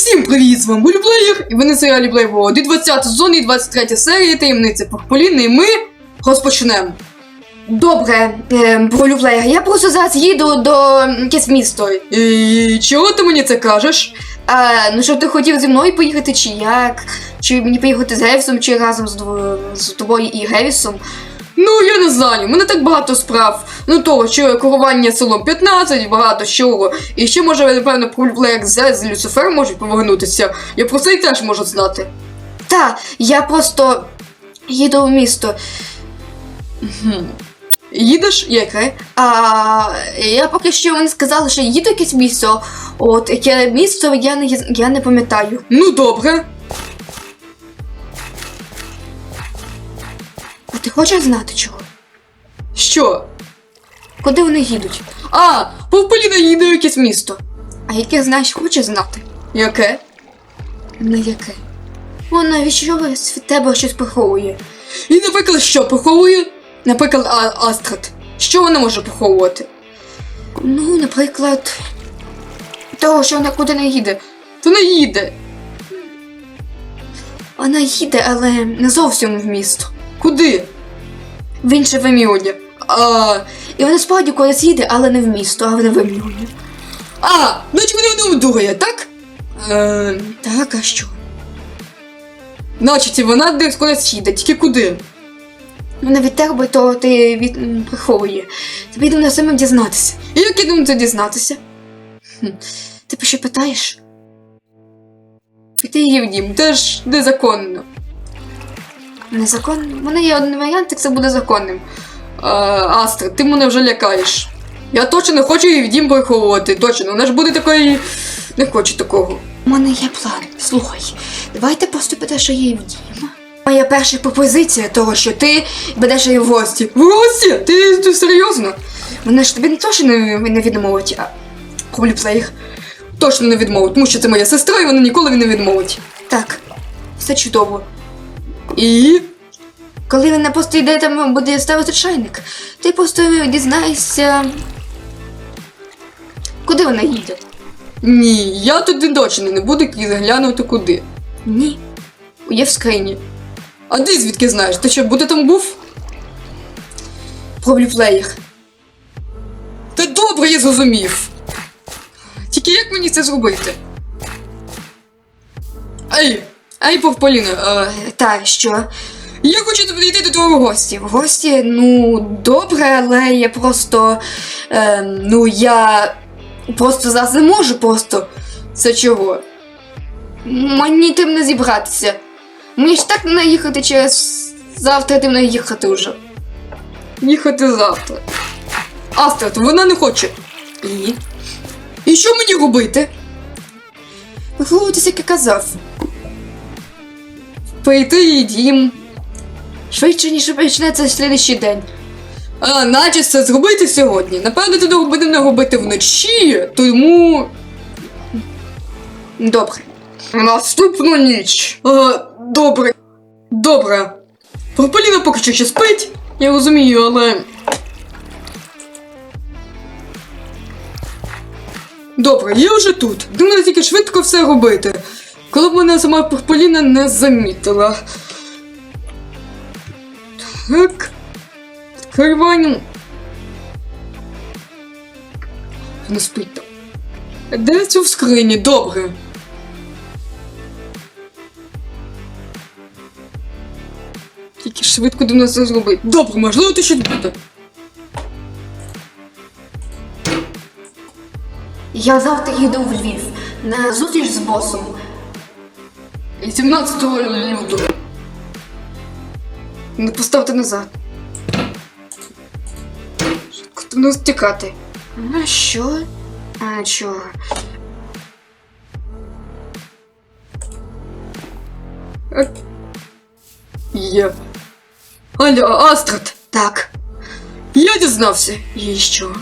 Всім привіт, з вами Буліплеєр, і ви на серіалі Блейбо, 20 сезон і 23 серія таємниця Порполіни, і ми розпочнемо. Добре, е, Бролюблеєр, я просто зараз їду до якесь місто. І чого ти мені це кажеш? А, ну що ти хотів зі мною поїхати, чи як? Чи мені поїхати з Гевісом, чи разом з, з тобою і Гевісом? Ну, я не знаю, у мене так багато справ. Ну того, що керування селом 15, багато чого. І ще може, напевно, Буліплеєр з, з Люцифер можуть повернутися. Я про це і теж можу знати. Та, я просто їду в місто. Їдеш? Яке? А я поки що мені сказали, що їду якесь місто. От яке місто я не я не пам'ятаю. Ну добре. Ти хочеш знати чого? Що? Куди вони їдуть? А, Повполіна їде в якесь місто. А яке знаєш, хочеш знати? Яке? Не яке. Вона від чого від тебе щось приховує. І, наприклад, що поховує? Наприклад, а- Астрад. Що вона може поховувати? Ну, наприклад, того, що вона куди не їде. То не їде. Вона їде, але не зовсім в місто. Куди? В інше вимірювання. А, І вона справді кудись їде, але не в місто, а в невимірювання. а значить вона не вдурає, так? Е, Так, а що? значить, вона десь кудись їде, тільки куди? Вона від тебе, то ти від м, приховує. Тобі йду самим дізнатися. І як я думаю це дізнатися? Ти ще питаєш? Піти її в дім, теж незаконно. Незаконно? У мене є один варіант, як це буде законним. А, Астрад, ти мене вже лякаєш. Я точно не хочу її в дім приховувати, точно. Вона ж буде такої. Не хочу такого. У мене є план. Слухай, давайте просто підеш її в дім. Моя перша пропозиція того, що ти ведеш її в гості. В гості? Ти, ти серйозно? Вона ж тобі не то, що не, не відмовить, а Кубліплеєр. Точно не відмовить, тому що це моя сестра, і вона ніколи не відмовить. так, все чудово. І. Коли вона просто йде там буде ставити чайник, ти просто дізнаєшся. Куди вона їде? Ні, я туди точно не буду і заглянути куди. Ні. Є в скрині. А ти звідки знаєш? Ти що, буде там був? Пробліплеєр. Та добре, я зрозумів. Тільки як мені це зробити? Ей, Повполіна, е, Та що? Я хочу підійти до твого гості. В гості, ну, добре, але я просто. Е, ну, я просто зараз не можу просто. Це чого? Мені тим не зібратися. Мені ж так не їхати через завтра тим не їхати вже. Їхати завтра. Астрад, вона не хоче. І? І що мені робити? Виховуватися, як я казав. Прийти її дім. Швидше, ніж почнеться слідчий день. Наче це зробити сьогодні. Напевно, це будемо робити вночі, тому. Добре. Наступну ніч. А, добре. Добре. Прополіна поки що ще спить. Я розумію, але. Добре, я вже тут. Думаю, тільки швидко все робити. Коли б мене сама Прополіна не замітила. Так. Відкриваємо. Не спить там. Де це в скрині? Добре. Тільки швидко до нас це зробити. Добре, можливо, ти щось буде. Я завтра їду в Львів на зустріч з босом. 18 лютого. Не поставте назад. Швидко до нас тікати. А що? А чого? Є. Алло, Астрад. Так. Я дізнався. І що?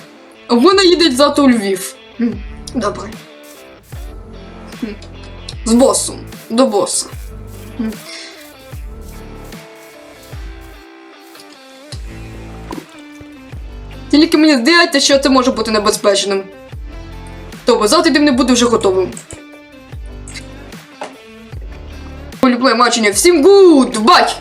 Вона їде завтра у Львів. Добре. З босом. До боса. Тільки мені здається, що це може бути небезпечним. Тобто завтра дим не буде вже готовим. Полюбляю мачення. Всім гуд! Бать!